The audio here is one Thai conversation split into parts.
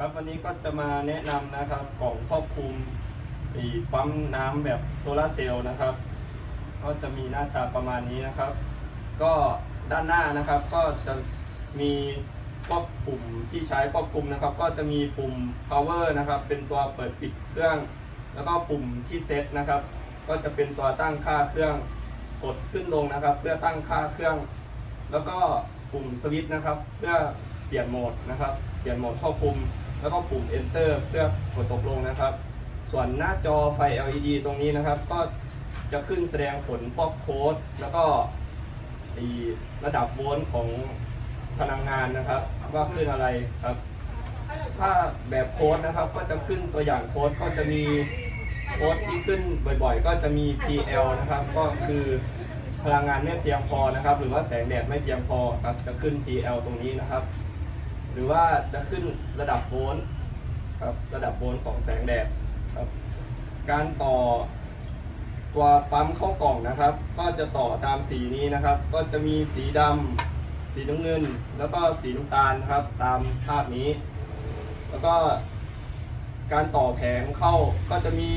ครับวันนี้ก็จะมาแนะนำนะครับกล่องควบคุมปั๊มน้ำแบบโซลาเซลล์นะครับ ก็จะมีหน้าตาประมาณนี้นะครับ ก็ด้านหน้านะครับก็จะมีพวกปุ่มที่ใช้ควบคุมนะครับ ก็จะมีปุ่ม power นะครับ เป็นตัวเปิดปิดเครื่อง แล้วก็ปุ่มที่เซตนะครับ ก็จะเป็นตัวตั้งค่าเครื่องกดขึ้นลงนะครับ เพื่อตั้งค่าเครื่อง แล้วก็ปุ่มสวิตช์นะครับ เพื่อเปลี่ยนโหมดนะครับ เปลี่ยนโหมดควบคุม แล้วก็ปุ่ม enter เพื่อกดตกลงนะครับ ส่วนหน้าจอไฟ LED ตรงนี้นะครับ ก็จะขึ้นแสดงผลพวกโค้ด แล้วก็ระดับโวลต์ของพลังงานนะครับ ว่าขึ้นอะไรครับ ถ้าแบบโค้ดนะครับก็จะขึ้นตัวอย่างโค้ดก็จะมีโค้ดที่ขึ้นบ่อยๆ ก็จะมี PL นะครับ ก็คือพลังงานไม่เพียงพอนะครับ หรือว่าแสงแดดไม่เพียงพอครับจะขึ้น PL ตรงนี้นะครับ หรือว่าจะขึ้นระดับโวลต์ครับระดับโวลต์ของแสงแดดครับการต่อตัวปั๊มเข้ากล่องนะครับ ก็จะต่อตามสีนี้นะครับ ก็จะมีสีดำสีน้ำเงิน แล้วก็สีน้ำตาลครับตามภาพนี้ แล้วก็การต่อแผงเข้าก็จะมี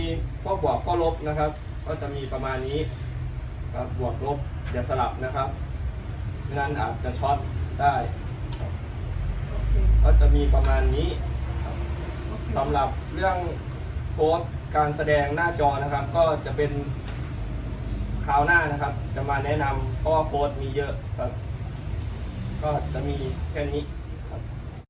พวกบวกข้อลบนะครับ ก็จะมีประมาณนี้ครับบวกลบอย่าสลับนะครับไม่นั้นอาจจะช็อตได้ จะมีประมาณนี้โอเคสำหรับเรื่องโค้ดการแสดงหน้าจอนะครับ ก็จะเป็นคราวหน้านะครับ จะมาแนะนำเพราะว่าโค้ดมีเยอะครับ ก็จะมีแค่นี้